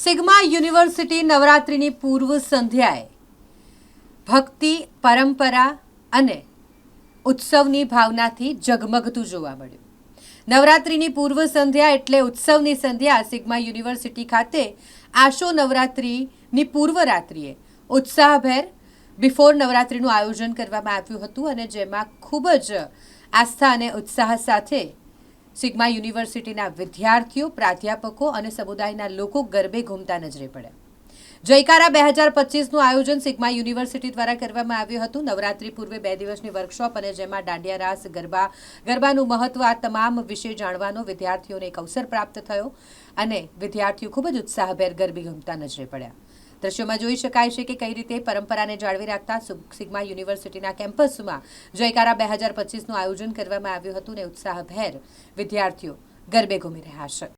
Sigma university નવરાત્રિની પૂર્વ સંધ્યાએ ભક્તિ, પરંપરા અને ઉત્સવની ભાવનાથી ઝગમગતું જોવા મળ્યું. નવરાત્રિની પૂર્વ સંધ્યા એટલે ઉત્સવની સંધ્યા સિગ્મા યુનિવર્સિટી ખાતે આશો નવરાત્રિની પૂર્વ રાત્રિએ ઉત્સાહભેર બિફોર નવરાત્રિનું આયોજન કરવામાં આવ્યું હતું અને જેમાં ખૂબ જ આસ્થા અને ઉત્સાહ સાથે સિગ્મા યુનિવર્સિટીના વિદ્યાર્થીઓ, પ્રાધ્યાપકો અને સમુદાયના લોકો ગરબે ઘૂમતા નજરે પડ્યા. જયકારા બે હજાર પચીસનું આયોજન સિગ્મા યુનિવર્સિટી દ્વારા કરવામાં આવ્યું હતું. નવરાત્રી પૂર્વે બે દિવસની વર્કશોપ અને જેમાં દાંડિયા રાસ, ગરબા, ગરબાનું મહત્વ આ તમામ વિશે જાણવાનો વિદ્યાર્થીઓને એક અવસર પ્રાપ્ત થયો અને વિદ્યાર્થીઓ ખૂબ જ ઉત્સાહભેર ગરબી ઘૂમતા નજરે પડ્યા. દ્રશ્યોમાં જોઈ શકાય છે કે કઈ રીતે પરંપરાને જાળવી રાખતા સિગ્મા યુનિવર્સિટીના કેમ્પસમાં જયકારા બે હજાર પચીસનું આયોજન કરવામાં આવ્યું હતું અને ઉત્સાહભેર વિદ્યાર્થીઓ ગરબે ઘૂમી રહ્યા છે.